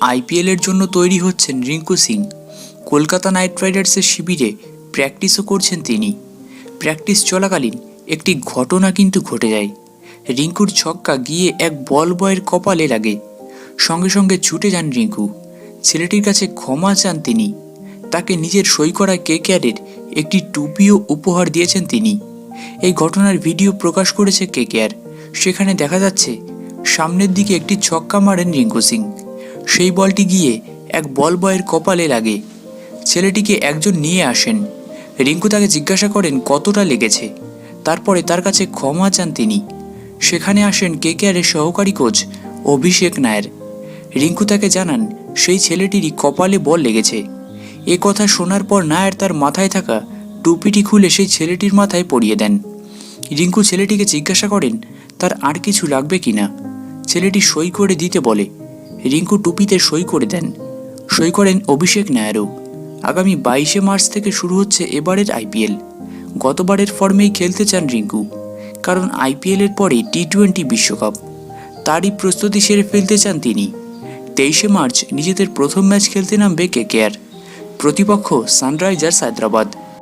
আইপিএলের জন্য তৈরি হচ্ছেন রিঙ্কু সিং। কলকাতা নাইট রাইডার্সের শিবিরে প্র্যাকটিসও করছেন তিনি। প্র্যাকটিস চলাকালীন একটি ঘটনা কিন্তু ঘটে যায়। রিঙ্কুর ছক্কা গিয়ে এক বল বয়ের কপালে লাগে। সঙ্গে সঙ্গে ছুটে যান রিঙ্কু। ছেলেটির কাছে ক্ষমা চান তিনি। তাকে নিজের সই করা কেকেআরের একটি টুপিও উপহার দিয়েছেন তিনি। এই ঘটনার ভিডিও প্রকাশ করেছে কেকেআর সেখানে দেখা যাচ্ছে, সামনের দিকে একটি ছক্কা মারেন রিঙ্কু সিং। সেই বলটি গিয়ে এক বল বয়ের কপালে লাগে। ছেলেটিকে একজন নিয়ে আসেন। রিঙ্কু তাকে জিজ্ঞাসা করেন, কতটা লেগেছে? তারপরে তার কাছে ক্ষমা চান তিনি। সেখানে আসেন কেকেআরের সহকারী কোচ, অভিষেক নায়ের। রিঙ্কু তাকে জানান, সেই ছেলেটিরই কপালে বল লেগেছে। এ কথা শোনার পর নায়ের তার মাথায় থাকা টুপিটি খুলে সেই ছেলেটির মাথায় পরিয়ে দেন। রিঙ্কু ছেলেটিকে জিজ্ঞাসা করেন, তার আর কিছু লাগবে কিনা ছেলেটি সই করে দিতে বলে রিঙ্কু টুপিতে সই করে দেন। সই করেন অভিষেক নায়ারও আগামী বাইশে মার্চ থেকে শুরু হচ্ছে এবারের আইপিএল। গতবারের ফর্মেই খেলতে চান রিঙ্কু, কারণ আইপিএলের পরে টি টোয়েন্টি বিশ্বকাপ। তারই প্রস্তুতি সেরে ফেলতে চান তিনি। তেইশে মার্চ নিজেদের প্রথম ম্যাচ খেলতে নামবে কেকেআর প্রতিপক্ষ সানরাইজার্স হায়দ্রাবাদ।